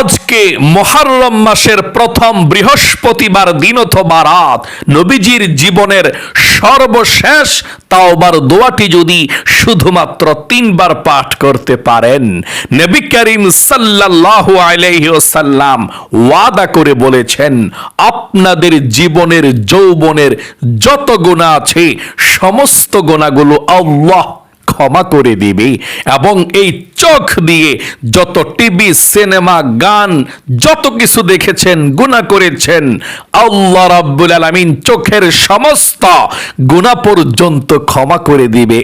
আজকে মহারম মাসের প্রথম বৃহস্পতিবার দিন অথবা রাত, নবীজির জীবনের সর্বশেষ তাওবার দোয়াটি যদি শুধুমাত্র তিনবার পাঠ করতে পারেন, নবী করিম সাল্লাল্লাহু আলাইহি ওয়াসাল্লাম ওয়াদা করে বলেছেন, আপনাদের জীবনের যৌবনের যত গুণা আছে, সমস্ত গুণাগুলো আল্লাহ ক্ষমা করে দিবে এবং এই চোখ দিয়ে যত টিভি, সিনেমা, গান, যত কিছু দেখেছেন গুণা করেছেন, আল্লাহ রাব্বুল আলামিন চোখের সমস্ত গুণা পর্যন্ত ক্ষমা করে দিবে।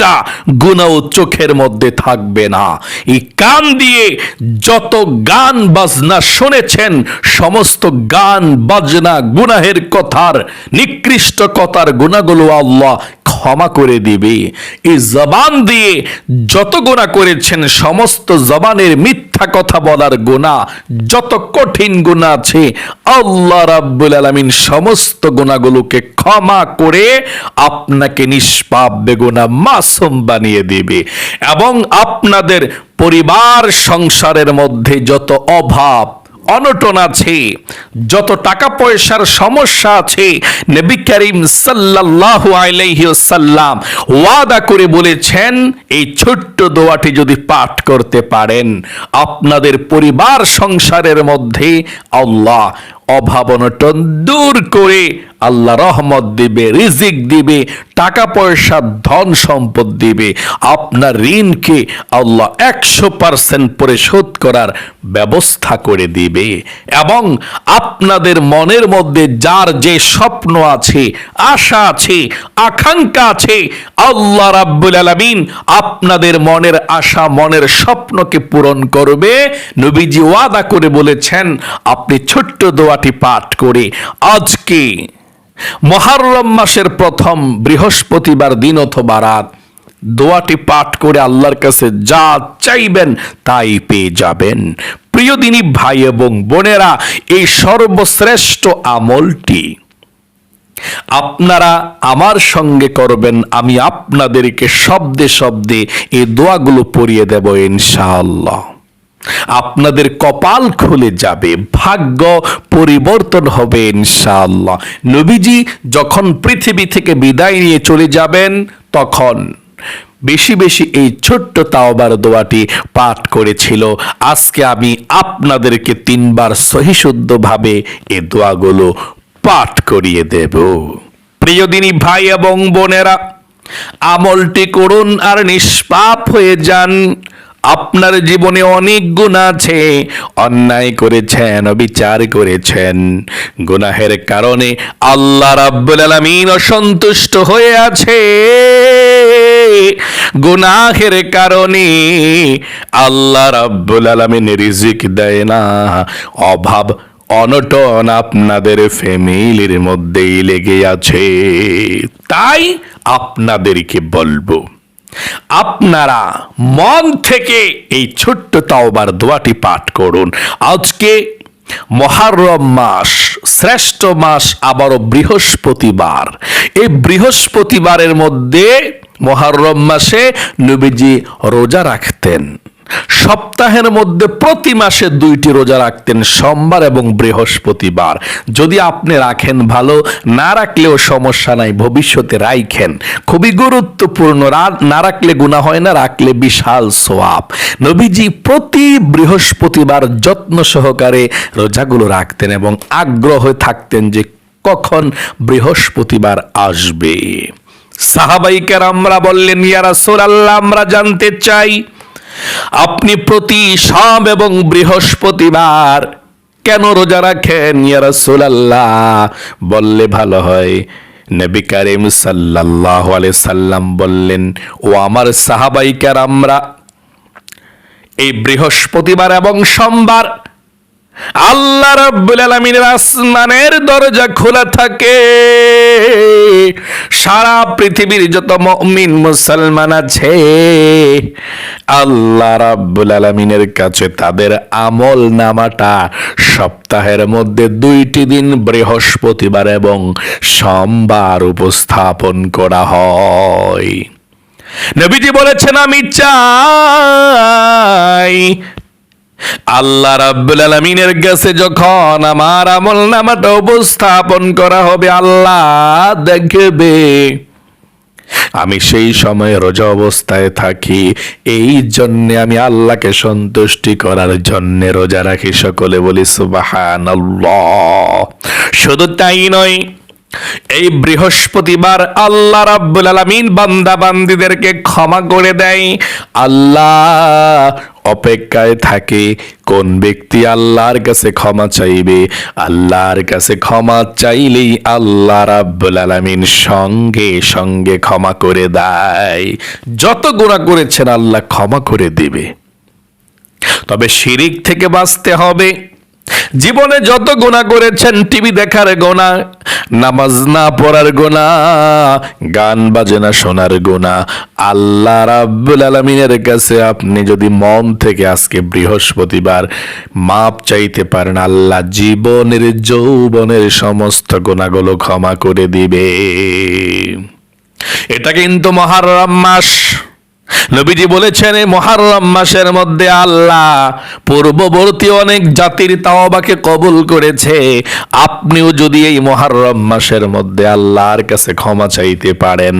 একটা গুণাও চোখের মধ্যে থাকবে না। এই কান দিয়ে যত গান বাজনা শুনেছেন, সমস্ত গান বাজনা গুনাহের কথার, নিকৃষ্ট কথার গুণাগুলো আল্লাহ ক্ষমা করে দিবে। এই জবান দিয়ে যত গোনা করেছেন, সমস্ত জবানের মিথ্যা কথা বলার গোনা যত কঠিন গুণা আছে, আল্লাহ রাব্বুল আলামিন সমস্ত গুণাগুলোকে ক্ষমা করে আপনাকে নিষ্পাপ বেগুনা মাসুম বানিয়ে দিবে। এবং আপনাদের পরিবার সংসারের মধ্যে যত অভাব, অনটন আছে, যত টাকা পয়সার সমস্যা আছে, নবী করিম সাল্লাল্লাহু আলাইহি ওয়াসাল্লাম ওয়াদা করে বলেছেন, এই ছোট্ট দোয়াটি যদি পাঠ করতে পারেন, আপনাদের পরিবার সংসারের মধ্যে আল্লাহ অভাব, অনটন দূর করে আল্লাহ রহমত দিবে, রিজিক দিবে, টাকা পয়সা, ধন সম্পদ দিবে। আপনার ঋণকে আল্লাহ একশো পার্সেন্ট পরিশোধ করার ব্যবস্থা করে দিবে। এবং আপনাদের মনের মধ্যে যার যে স্বপ্ন আছে, আশা আছে, আকাঙ্ক্ষা আছে, আল্লাহ রাব্বুল আলামিন আপনাদের মনের আশা, মনের স্বপ্নকে পূরণ করবে। নবীজি ওয়াদা করে বলেছেন, আপনি ছোট্ট দোয়াটি পাঠ করে আজকে মহারম মাসের প্রথম বৃহস্পতিবার দিন অথবা রাত। দোয়াটি পাঠ করে আল্লাহর কাছে যা চাইবেন তাই পেয়ে যাবেন। প্রিয় দিনী ভাই এবং বোনেরা, এই সর্বশ্রেষ্ঠ আমলটি আপনারা আমার সঙ্গে করবেন, আমি আপনাদেরকে শব্দে শব্দে এই দোয়াগুলো পড়িয়ে দেব ইনশাআল্লাহ। আপনাদের কপাল খুলে যাবে, ভাগ্য পরিবর্তন হবে ইনশাআল্লাহ। নবীজি যখন পৃথিবী থেকে বিদায় নিয়ে চলে যাবেন, তখন বেশি বেশি এই ছোট্ট তাওবার দোয়াটি পাঠ করেছিল। আজকে আমি আপনাদেরকে তিনবার সহিশুদ্ধভাবে এ দোয়াগুলো পাঠ করিয়ে দেব। প্রিয় দিনী ভাই এবং বোনেরা, আমলটি করুন আর নিষ্পাপ হয়ে যান। আপনার জীবনে অনেক গুণ আছে। অন্যায় করেছেন, অবিচার করেছেন। গুনাহের কারণে আল্লাহ রাব্বুল আলামিন অসন্তুষ্ট হয়ে আছে। গুনাহের কারণে আল্লাহ রাব্বুল আলামিন রিজিক দেয় না। অভাব, অনটন আপনাদের ফ্যামিলির মধ্যেই লেগে আছে। তাই আপনাদেরকে বলব আপনারা মন থেকে এই ছোট্ট তাওবার দোয়াটি পাঠ করুন। আজকে মহারম মাস, শ্রেষ্ঠ মাস আবারও বৃহস্পতিবার। এই বৃহস্পতিবারের মধ্যে মহারম মাসে নবীজি রোজা রাখতেন। সপ্তাহের মধ্যে প্রতি মাসে দুইটি রোজা রাখতেন সোমবার এবং বৃহস্পতিবার। যদি আপনি রাখেন ভালো, না রাখলেও সমস্যা নাই, ভবিষ্যতে রাইখেন। খুবই গুরুত্বপূর্ণ না রাখলে গুণা হয় না, রাখলে বিশাল সোয়াব। নবীজি প্রতি বৃহস্পতিবার যত্ন সহকারে রোজাগুলো রাখতেন এবং আগ্রহ থাকতেন যে কখন বৃহস্পতিবার আসবে। সাহাবাইকার আমরা বললেন ইয়ারা আল্লাহ আমরা জানতে চাই আপনি প্রতি সব এবং বৃহস্পতিবার কেন রোজা রাখেন? ইয়া রাসূলুল্লাহ। বললে ভালো হয়। নবী কারিম আলাইহি সাল্লাম বললেন, ও আমার সাহাবাইকার আমরা এই বৃহস্পতিবার এবং সোমবার আল্লাহ রাব্বুল আলামিনের আসমানের দরজা খোলা থাকে। সারা পৃথিবীর যত মুমিন মুসলমান আছে, আল্লাহ রাব্বুল আলামিনের কাছে তাদের আমল নামাটা সপ্তাহের মধ্যে দুইটি দিন বৃহস্পতিবার এবং সোমবার উপস্থাপন করা হয়। নবীজি বলেছেন, আমি চাই আল্লাহ রাব্বুল আলামিনের কাছে যখন আমার আমল নামাটা উপস্থাপন করা হবে, আল্লাহ দেখবে। আমি সেই সময় রোজা অবস্থায় থাকি, এই জন্যে আমি আল্লাহকে সন্তুষ্টি করার জন্যে রোজা রাখি। সকলে বলি সুবাহান শুধু তাই নয় এই বৃহস্পতিবার আল্লাহ রাব্বুল আলামিন বান্দা বান্দিদেরকে ক্ষমা করে দেয়। আল্লাহ অপেক্ষায় থাকে কোন ব্যক্তি আল্লাহর কাছে ক্ষমা চাইবে। আল্লাহর কাছে ক্ষমা চাইলেই আল্লাহ রাব্বুল আলামিন সঙ্গে সঙ্গে ক্ষমা করে দেয়। যত গুণা করেছেন আল্লাহ ক্ষমা করে দিবে। তবে শিরিক থেকে বাঁচতে হবে। জীবনে যত গোনা করেছেন, টিভি দেখার গোনা নামাজ না পড়ার গোনা গান বাজনা শোনার গোনা আল্লাহ রাব্বুল আলমিনের কাছে আপনি যদি মন থেকে আজকে বৃহস্পতিবার মাপ চাইতে পারেন, আল্লাহ জীবনের, যৌবনের সমস্ত গোনাগুলো ক্ষমা করে দিবে। এটা কিন্তু মহারম মাস। নবীজি বলেছেন মহারম মাসের মধ্যে আল্লাহ পূর্ববর্তী অনেক জাতির তাওবাকে কবুল করেছে। আপনিও যদি এই মহারম মাসের মধ্যে আল্লাহর কাছে ক্ষমা চাইতে পারেন,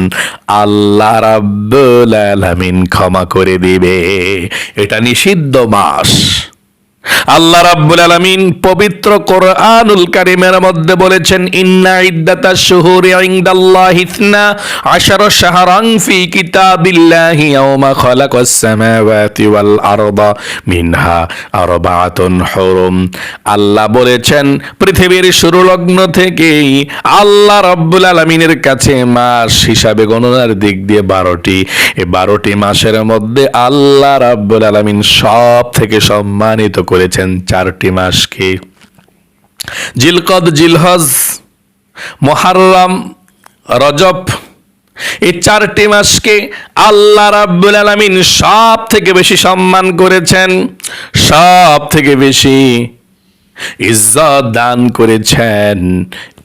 আল্লাহ রাব্বুল আলামিন ক্ষমা করে দিবে। এটা নিষিদ্ধ মাস। আল্লাহ রাব্বুল আলামিন পবিত্র কোরআনুল কারীমের মধ্যে বলেছেন, ইন্না ইদ্দাতাশ শুহুরি ইনদাল্লাহি ইসনা আশারা শাহরান ফি কিতাবিল্লাহি ইয়াওমা খালাকাস সামাওয়াতি ওয়াল আরদা মিনহা আরবাআতুন হুরুম। আল্লাহ বলেছেন, পৃথিবীর শুরু লগ্ন থেকেই আল্লাহ রাব্বুল আলামিনের কাছে মাস হিসাবে গণনার দিক দিয়ে বারোটি। এই বারোটি মাসের মধ্যে আল্লাহ রাব্বুল আলামিন সব থেকে সম্মানিত করেছেন চারটি মাসকে। জিলকদ, জিলহজ মহারম রজব, এই চারটি মাসকে আল্লাহ রাব্বুল আলামিন সব থেকে বেশি সম্মান করেছেন সব থেকে বেশি ইজ্জত দান করেছেন।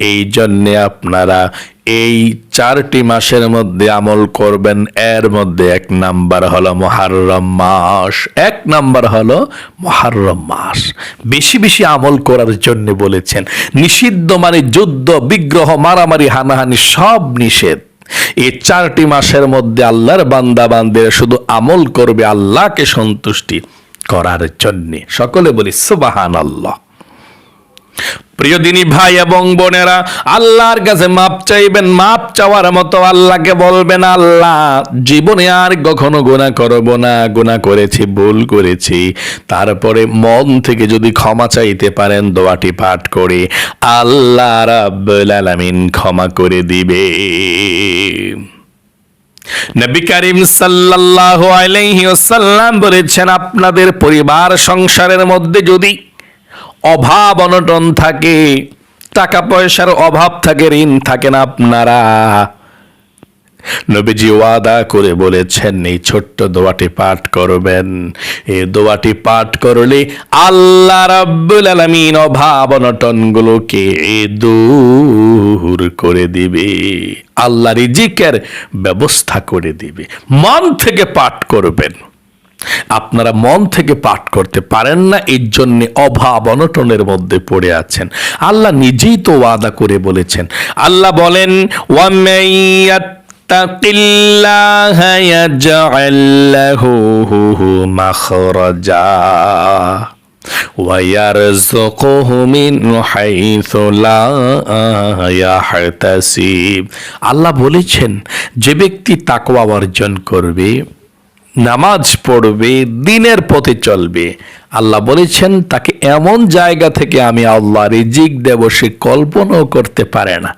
এই জন্যে আপনারা এই চারটি মাসের মধ্যে আমল করবেন। এর মধ্যে এক নাম্বার হলো মহারম মাস। এক নাম্বার হলো মহারম মাস। বেশি বেশি আমল করার জন্য বলেছেন, নিষিদ্ধ মানে যুদ্ধ, বিগ্রহ, মারামারি, হানাহানি সব নিষেধ। এই চারটি মাসের মধ্যে আল্লাহর বান্দা বান্দের শুধু আমল করবে আল্লাহকে সন্তুষ্টি করার জন্যে। সকলে বলি সুবাহান আল্লাহ প্রিয় দিনী ভাই এবং বোনেরা, আল্লাহর কাছে মাপ চাইবেন, মাপ চাওয়ার মতো আল্লাহকে বলবেন, আল্লাহ, জীবনে আর কখনো গুণা করব না গুণা করেছি, ভুল করেছি। তারপরে মন থেকে যদি ক্ষমা চাইতে পারেন, দোয়াটি পাঠ করে আল্লাহ রাব্বুল আলামিন ক্ষমা করে দিবে নবী করিম সাল্লাল্লাহু আলাইহি ওয়াসাল্লাম বলেছেন, আপনাদের পরিবার সংসারের মধ্যে যদি অভাব অনটন থাকে টাকা পয়সার অভাব থাকে, ঋণ থাকে না আপনারা। নবীজি ওয়াদা করে বলেছেন, এই ছোট্ট দোয়াটি পাঠ করবেন। এই দোয়াটি পাঠ করলে আল্লাহ রাব্বুল আলামিন অভাব অনটনগুলোকে দূর করে দিবে। আল্লাহ রিজিকের ব্যবস্থা করে দিবে। মন থেকে পাঠ করবেন। আপনারা মন থেকে পাঠ করতে পারেন না এর জন্য অভাব অনটনের মধ্যে পড়ে আছেন আল্লাহ নিজেই তো ওয়াদা করে বলেছেন আল্লাহ বলেন ওয়ামাইয়াত্তাকিল্লাহা ইয়াজআল লাহু মাখরাজা ويرزقه من حيث لا يحتسب আল্লাহ বলেছেন যে ব্যক্তি তাকওয়া অর্জন করবে নামাজ পড়বে, দিনের পথে চলবে। আল্লাহ বলেছেন, তাকে এমন জায়গা থেকে আমি আল্লাহ রিজিক দেব, সে কল্পনাও করতে পারে না।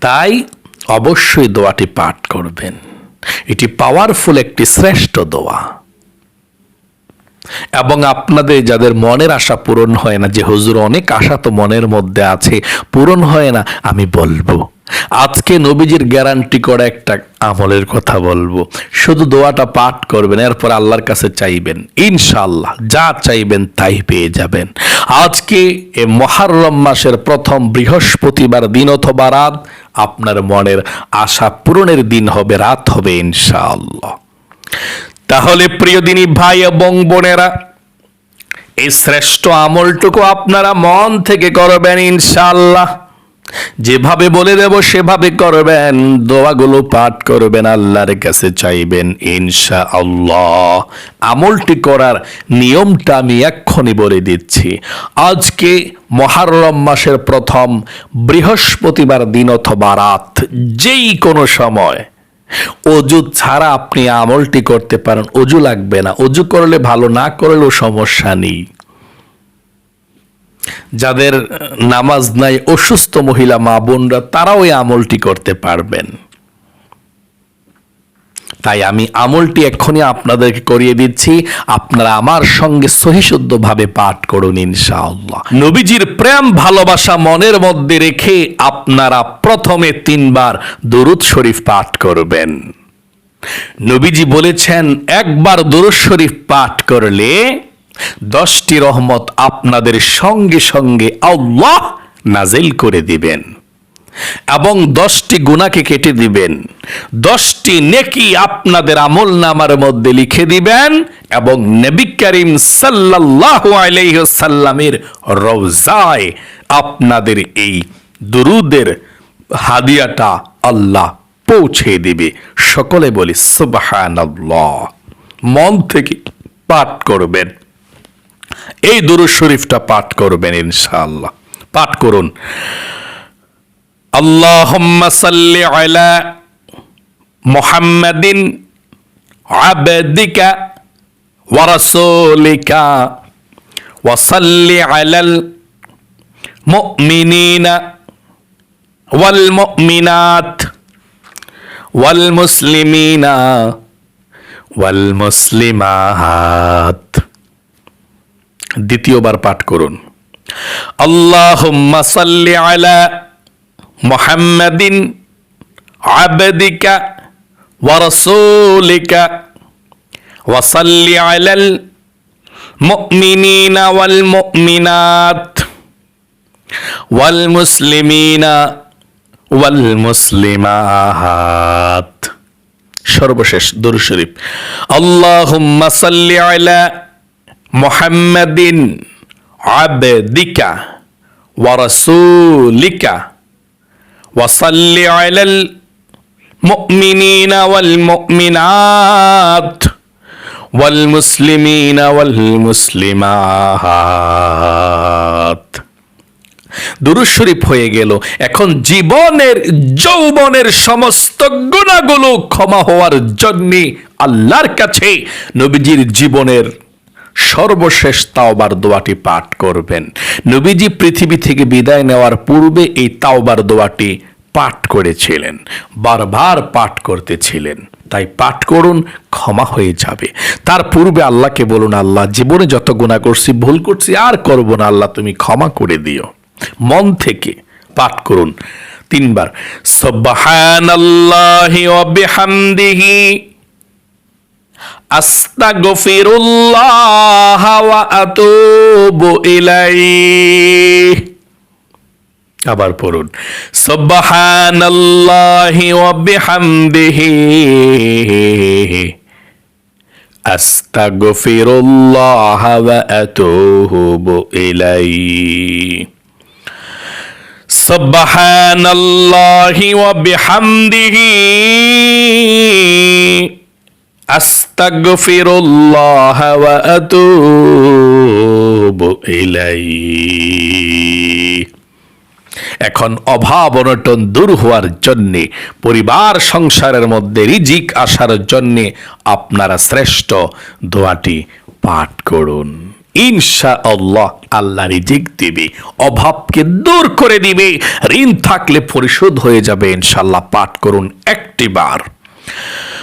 তাই অবশ্যই দোয়াটি পাঠ করবেন। এটি পাওয়ারফুল একটি শ্রেষ্ঠ দোয়া। এবং আপনাদের যাদের মনের আশা পূরণ হয় না, যে হুজুর অনেক আশা তো মনের মধ্যে আছে, পূরণ হয় না, আমি বলব। আজকে নবীজির গ্যারান্টি করা একটা আমলের কথা বলব। শুধু দোয়াটা পাঠ করবেন, এরপর আল্লাহর কাছে চাইবেন। ইনশাআল্লাহ, যা চাইবেন তাই পেয়ে যাবেন। আজকে এ মহারম মাসের প্রথম বৃহস্পতিবার দিন অথবা রাত, আপনার মনের আশা পূরণের দিন হবে, রাত হবে ইনশাআল্লাহ। তাহলে প্রিয় দিনী ভাই এবং বোনেরা, এই শ্রেষ্ঠ আমলটুকু আপনারা মন থেকে করবেন ইনশাআল্লাহ। যেভাবে বলে দেব, সেভাবে করবেন। দোয়াগুলো পাঠ করবেন, আল্লাহর কাছে চাইবেন ইনশা আল্লাহ আমলটি করার নিয়মটা আমি এক্ষুনি বলে দিচ্ছি। আজকে মহারম মাসের প্রথম বৃহস্পতিবার দিন অথবা রাত, যেই কোনো সময়। অজু ছাড়া আপনি আমলটি করতে পারেন, অজু লাগবে না। অজু করলে ভালো, না করলেও সমস্যা নেই। যাদের নামাজ নাই অসুস্থ মহিলা মা বোনরা, তারাও এই আমলটি করতে পারবেন। তাই আমি আমলটি এক্ষুনি আপনাদেরকে করিয়ে দিচ্ছি। আপনারা আমার সঙ্গে সহিশুদ্ধভাবে পাঠ করুন ইনশাআল্লাহ। নবীজির প্রেম, ভালোবাসা মনের মধ্যে রেখে আপনারা প্রথমে তিনবার দরুদ শরীফ পাঠ করবেন। নবীজি বলেছেন, একবার দরুদ শরীফ পাঠ করলে দশটি রহমত আপনাদের সঙ্গে সঙ্গে আল্লাহ নাজিল করে দিবেন। এবং দশটি গুণাকে কেটে দিবেন। দশটি নেকি আপনাদের আমল নামার মধ্যে লিখে দিবেন এবং নবী করিম সাল্লাল্লাহু আলাইহি সাল্লামের রওজায় আপনাদের এই দুরুদের হাদিয়াটা আল্লাহ পৌঁছে দিবে। সকলে বলি সুবহানাল্লাহ। মন থেকে পাঠ করবেন। এই দুরুজ শরীফটা পাঠ করবেন ইনশাআল্লাহ। পাঠ করুন। আল্লাহুম্মা সাল্লি আলা মুহাম্মাদিন আবদিকা ওয়া রাসূলিকা ওয়া সাল্লি আলাল মুমিনিনা ওয়াল মুমিনাত ওয়াল মুসলিমিনা ওয়াল মুসলিমাত। দ্বিতীয়বার পাঠ করুন। আল্লাহুম্মা সাল্লি আলা মুহাম্মাদিন আবদিকা ওয়া রাসূলিকা ওয়া সাল্লি আলাল মুমিনিনা ওয়াল মুমিনাত ওয়াল মুসলিমিনা ওয়াল মুসলিমাত সর্বশেষ দরুদ শরীফ। আল্লাহুম্মা সাল্লি আলা মুহাম্মাদিন আবদিকা ওয়া ওয়াসাল্লি ওয়া সাল্লি আলাল মুমিনিনা ওয়াল মুমিনাত ওয়াল মুসলিমিনা ওয়াল মুসলিমাত শরীফ হয়ে গেল। এখন জীবনের, যৌবনের সমস্ত গুণাগুলো ক্ষমা হওয়ার জন্য আল্লাহর কাছে নবীজির জীবনের সর্বশেষ তাওবার দোয়াটি পাঠ করবেন। নবীজি পৃথিবী থেকে বিদায় নেওয়ার পূর্বে এই তাওবার দোয়াটি পাঠ করেছিলেন, বারবার পাঠ করতেছিলেন। তাই পাঠ করুন, ক্ষমা হয়ে যাবে। তার পূর্বে আল্লাহকে বলুন, আল্লাহ, জীবনে যত গুণা করছি, ভুল করছি, আর করব না। আল্লাহ, তুমি ক্ষমা করে দিও। মন থেকে পাঠ করুন। তিনবার ওয়া বিহামদিহি আস্তাগফিরুল্লাহ ওয়া আতুবু ইলাইহি আবার পড়ুন সুবহানাল্লাহি ওয়া বিহামদিহি আস্তাগফিরুল্লাহ ওয়া আতুবু ইলাইহি সুবহানাল্লাহি ওয়া বিহামদিহি আস্তাগফিরুল্লাহ ওয়া আতুবু ইলাইহি। এখন অভাব অনটন দূর হওয়ার জন্যে, পরিবার সংসারের মধ্যে রিজিক আসার জন্যে আপনারা শ্রেষ্ঠ দোয়াটি পাঠ করুন। ইনশা আল্লাহ আল্লাহ রিজিক দিবে, অভাবকে দূর করে দিবে, ঋণ থাকলে পরিশোধ হয়ে যাবে। ইনশাল্লাহ পাঠ করুন একটি বার।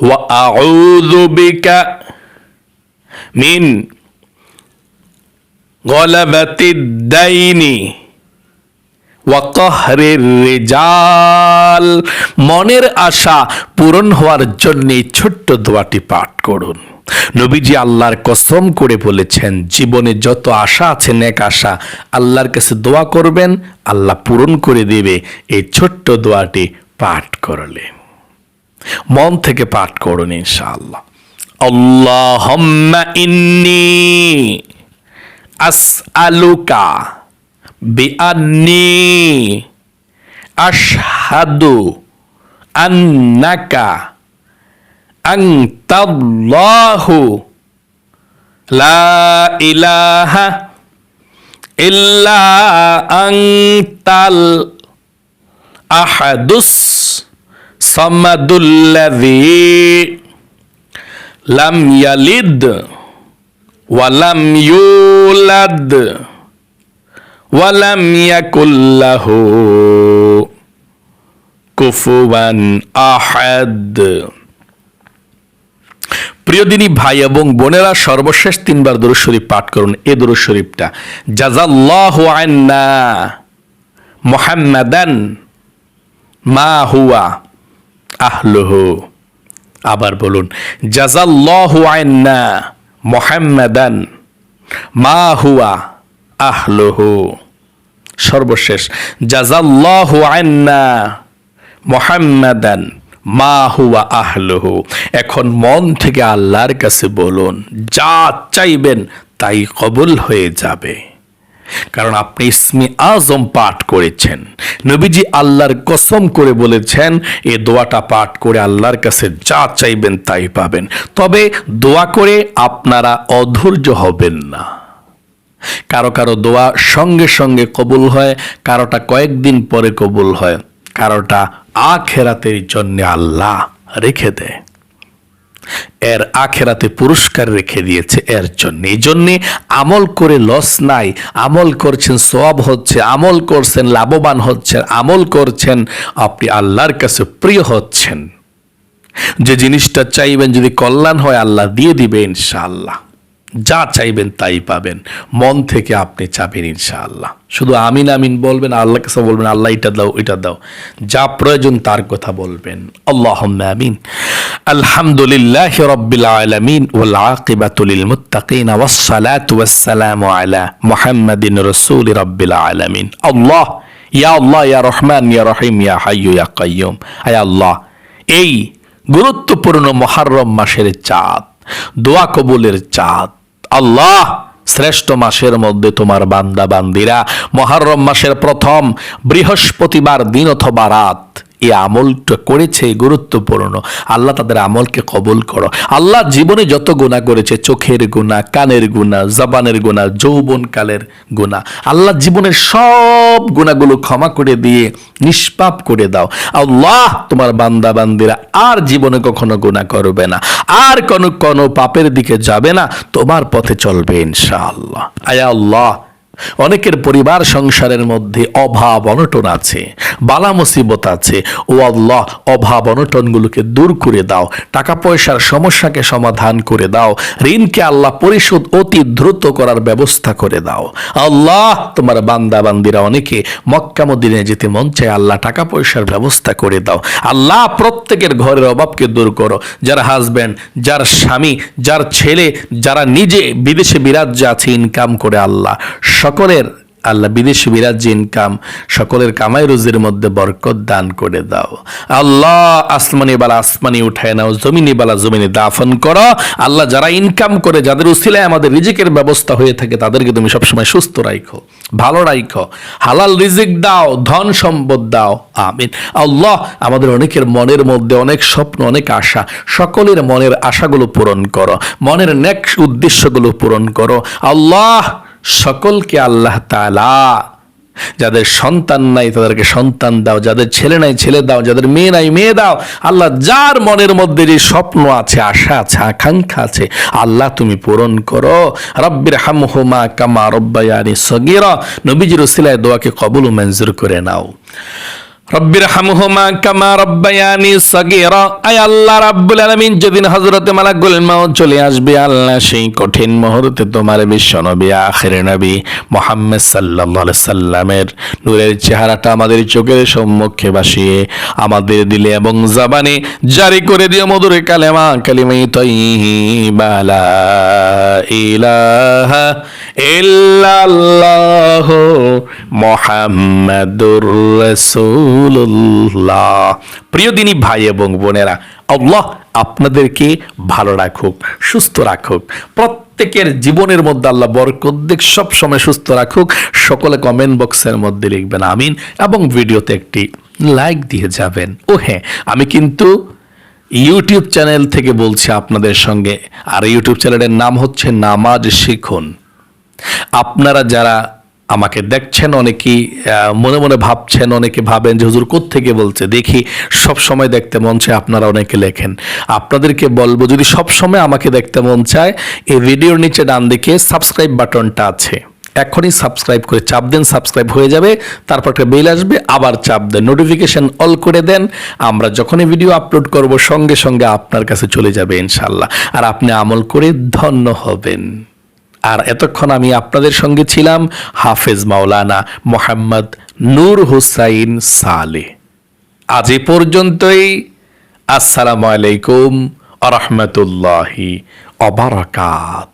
وأعوذ بك من গলাবাতিদ্দাইনি ওয়াকহরের রেজাল মনের আশা পূরণ হওয়ার জন্য এই ছোট্ট দোয়াটি পাঠ করুন নবীজি আল্লাহর কসম করে বলেছেন জীবনে যত আশা আছে নেক আশা আল্লাহর কাছে দোয়া করবেন আল্লাহ পূরণ করে দেবে এই ছোট্ট দোয়াটি পাঠ করলে মন থেকে পাঠ করুন ইনশাআল্লাহ। আল্লাহুম্মা ইন্নি আসআলুকা বিআন্নি আশহাদু আন্নাকা আনতাল্লাহু লা ইলাহা ইল্লা আনতাল আহাদুস সামাদুল্লাযী লাম ইয়ালিদ ওয়ালাম ইউলাদ ওয়ালাম ইয়াকুল্লাহু কুফুয়ান আহাদ। প্রিয় দিনী ভাই এবং বোনেরা, সর্বশেষ তিনবার দরুদ শরীফ পাঠ করুন এ দরুদ শরীফটা। জাজাল্লাহু আন্না মুহাম্মাদান মা হুয়া। আহলুহু। আবার বলুন জাজাল্লাহু আন্না মুহাম্মাদান মা হুয়া আহলুহু। সর্বশেষ জাজাল্লাহু আন্না মুহাম্মাদান মা হুয়া আহলুহু। এখন মন থেকে আল্লাহর কাছে বলুন, যা চাইবেন তাই কবুল হয়ে যাবে। কারণ আপনি ইসমি আজম পাঠ করেছেন। নবীজি আল্লাহর কসম করে বলেছেন, এ দোয়াটা পাঠ করে আল্লাহর কাছে যা চাইবেন তাই পাবেন। তবে দোয়া করে আপনারা অধৈর্য হবেন না। কারও কারও দোয়া সঙ্গে সঙ্গে কবুল হয়, কারোটা কয়েকদিন পরে কবুল হয়, কারোটা আখেরাতের জন্য আল্লাহ রেখে দেয়। এর আখেরাতে পুরস্কার রেখে দিয়েছে এর জন্য। এই জন্যে আমল করে লস নাই, আমল করছেন সব হচ্ছে, আমল করছেন লাভবান হচ্ছেন, আমল করছেন আপনি আল্লাহর কাছে প্রিয় হচ্ছেন। যে জিনিসটা চাইবেন, যদি কল্যাণ হয়, আল্লাহ দিয়ে দিবে ইনশাআল্লাহ। যা চাইবেন তাই পাবেন। মন থেকে আপনি চাবেন ইনশাআল্লাহ। শুধু আমিন আমিন বলবেন আল্লাহ কাছে বলবেন, আল্লাহ, এটা দাও এটা দাও। যা প্রয়োজন তার কথা বলবেন। আল্লাহ আমিন। আলহামদুলিল্লাহ রব্বিল আলামিন ওয়াল আকিবাতু লিল মুত্তাকিন ওয়াস সালাতু ওয়াস সালামু আলা মুহাম্মাদিন রাসূল রব্বিল আলামিন। আল্লাহ, ইয়া আল্লাহ, ইয়া রহমান, ইয়া রহিম, ইয়া হাইয়্যু ইয়া কাইয়্যুম আয় আল্লাহ, এই গুরুত্বপূর্ণ মহারম মাসের চাঁদ, দোয়া কবুলের চাঁদ আল্লাহ শ্রেষ্ঠ মাসের মধ্যে তোমার বান্দা বান্দিরা মহারম মাসের প্রথম বৃহস্পতিবার দিন অথবা রাত। এই আমলটা করেছে গুরুত্বপূর্ণ। আল্লাহ তাদের আমলকে কবল করো। আল্লাহ জীবনে যত গুণা করেছে, চোখের গুণা কানের গুণা জবানের গুণা যৌবনকালের গুণা আল্লাহ জীবনের সব গুণাগুলো ক্ষমা করে দিয়ে নিষ্পাপ করে দাও। আল্লাহ তোমার বান্দা বান্দিরা আর জীবনে কখনো গুণা করবে না। আর কোনো কোনো পাপের দিকে যাবে না, তোমার পথে চলবে ইনশাআল্লাহ। আয়া আল্লাহ অনেকের পরিবার সংসারের মধ্যে অভাব, অনটন আছে, বালা মুসিবত আছে। ও আল্লাহ, অভাব, অনটনগুলোকে দূর করে দাও টাকা পয়সার সমস্যাকে সমাধান করে দাও, ঋণকে আল্লাহ পরিশোধ অতি দ্রুত করার ব্যবস্থা করে দাও। আল্লাহ, তোমার বান্দা বান্দিরা অনেকে মক্কা মদিনে যেতে মন চায়, আল্লাহ টাকা পয়সার ব্যবস্থা করে দাও। আল্লাহ, প্রত্যেকের ঘরের অভাবকে দূর করো। যার হাজব্যান্ড যার স্বামী, যার ছেলে, যারা নিজে বিদেশে বিরাজ্যে আছে ইনকাম করে আল্লাহ। সকলের, আল্লাহ বিদেশি বিরাজ্য ইনকাম, সকলের কামাই রুজির মধ্যে বরকত দান করে দাও। আল্লাহ আসমানি বালা আসমানি উঠায় নাও, জমিনি বালা জমিনি দাফন করো। আল্লাহ যারা ইনকাম করে, যাদের উসিলায় আমাদের রিজিকের ব্যবস্থা হয়ে থাকে, তাদেরকে তুমি সবসময় সুস্থ রাখো ভালো রাখো হালাল রিজিক দাও, ধন সম্পদ দাও। আমিন। আল্লাহ আমাদের অনেকের মনের মধ্যে অনেক স্বপ্ন, অনেক আশা, সকলের মনের আশাগুলো পূরণ করো, মনের নেক উদ্দেশ্যগুলো পূরণ করো। আল্লাহ সকলকে আল্লাহ তালা যাদের সন্তান নাই তাদেরকে সন্তান দাও, যাদের ছেলে নাই ছেলে দাও, যাদের মেয়ে নাই মেয়ে দাও। আল্লাহ যার মনের মধ্যে যে স্বপ্ন আছে, আশা আছে, আকাঙ্ক্ষা আছে, আল্লাহ তুমি পূরণ করো। রব্বির হামহুমা কামা রব্বায়ানি সগির, নবীজির ওসিলায় দোয়াকে কবুল মঞ্জুর করে নাও। রব্বির হামহুমা কামা চলে আসবে, আল্লাহ সেই কঠিন মুহূর্তে চেহারাটা আমাদের চোখের সম্মুখে ভাসিয়ে, আমাদের দিলে এবং জবানে জারি করে দিও মধুর কালেমা, কালিমাই তাইয়্যিবা লা ইলাহা রাসূলুল্লাহ। প্রিয় দিনী ভাই এবং বোনেরা, আল্লাহ আপনাদেরকে ভালো রাখুক, সুস্থ রাখুক। প্রত্যেকের জীবনের মধ্যে আল্লাহ বরকত দিক সব সময় সুস্থ রাখুক। সকলে কমেন্ট বক্সের মধ্যে লিখবেন, আমিন। এবং ভিডিওতে একটি লাইক দিয়ে যাবেন। ও হ্যাঁ আমি কিন্তু ইউটিউব চ্যানেল থেকে বলছি আপনাদের সঙ্গে। আর ইউটিউব চ্যানেলের নাম হচ্ছে নামাজ শিখুন। আপনারা যারা আমাকে দেখছেন অনেকেই মনে মনে ভাবছেন, অনেকে ভাবেন যে হুজুর থেকে বলছে? দেখি, সব সময় দেখতে মন চায় আপনারা অনেকে লেখেন। আপনাদেরকে বলব, যদি সব সময় আমাকে দেখতে মন চায়, এই ভিডিওর নিচে ডান দিকে সাবস্ক্রাইব বাটনটা আছে। এখনই সাবস্ক্রাইব করে চাপ দেন, সাবস্ক্রাইব হয়ে যাবে, তারপর একটা বেল আসবে, আবার চাপ দেন। নোটিফিকেশন অল করে দেন, আমরা যখনই ভিডিও আপলোড করব, সঙ্গে সঙ্গে আপনার কাছে চলে যাবে ইনশাল্লাহ। আর আপনি আমল করে ধন্য হবেন। আর এতক্ষণ আমি আপনাদের সঙ্গে ছিলাম হাফেজ মাওলানা মোহাম্মদ নূর হুসাইন সালে। আজ এ পর্যন্তই, আসসালামু আলাইকুম আরহামতুল্লাহি রহমতুল্লাহি অবরাকাত